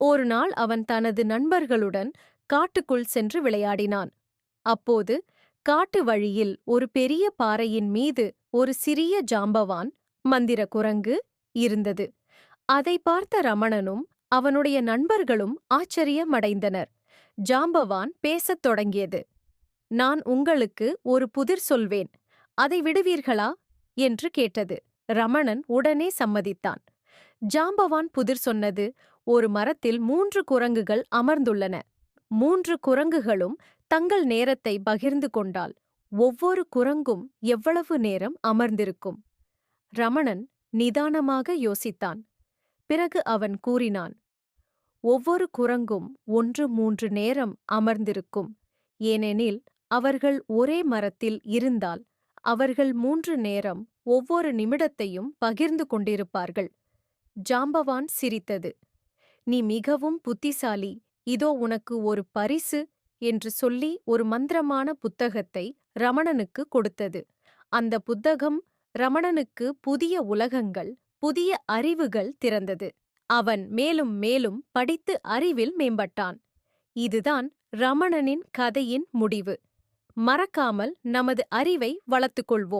ஒரு நாள் அவன் தனது நண்பர்களுடன் காட்டுக்குள் சென்று விளையாடினான். அப்போது காட்டு வழியில் ஒரு பெரிய பாறையின் மீது ஒரு சிறிய ஜாம்பவான் மந்திர குரங்கு இருந்தது. அதை பார்த்த ரமணனும் அவனுடைய நண்பர்களும் ஆச்சரியமடைந்தனர். ஜாம்பவான் பேசத் தொடங்கியது. நான் உங்களுக்கு ஒரு புதிர் சொல்வேன். அதை விடுவீர்களா? என்று கேட்டது. ரமணன் உடனே சம்மதித்தான். ஜாம்பவான் புதிர் சொன்னது ஒரு மரத்தில் மூன்று குரங்குகள் அமர்ந்துள்ளன. மூன்று குரங்குகளும் தங்கள் நேரத்தை பகிர்ந்து கொண்டால் ஒவ்வொரு குரங்கும் எவ்வளவு நேரம் அமர்ந்திருக்கும்? ரமணன் நிதானமாக யோசித்தான். பிறகு அவன் கூறினான் ஒவ்வொரு குரங்கும் ஒன்று மூன்று நேரம் அமர்ந்திருக்கும். ஏனெனில் அவர்கள் ஒரே மரத்தில் இருந்தால் அவர்கள் மூன்று நேரம் ஒவ்வொரு நிமிடத்தையும் பகிர்ந்து கொண்டிருப்பார்கள். ஜாம்பவான் சிரித்தது. நீ மிகவும் புத்திசாலி. இதோ உனக்கு ஒரு பரிசு என்று சொல்லி ஒரு மந்திரமான புத்தகத்தை ரமணனுக்கு கொடுத்தது. அந்த புத்தகம் ரமணனுக்கு புதிய உலகங்கள் புதிய அறிவுகள் திறந்தது. அவன் மேலும் மேலும் படித்து அறிவில் மேம்பட்டான். இதுதான் ரமணனின் கதையின் முடிவு. மறக்காமல் நமது அறிவை வளர்த்துக் கொள்வோம்.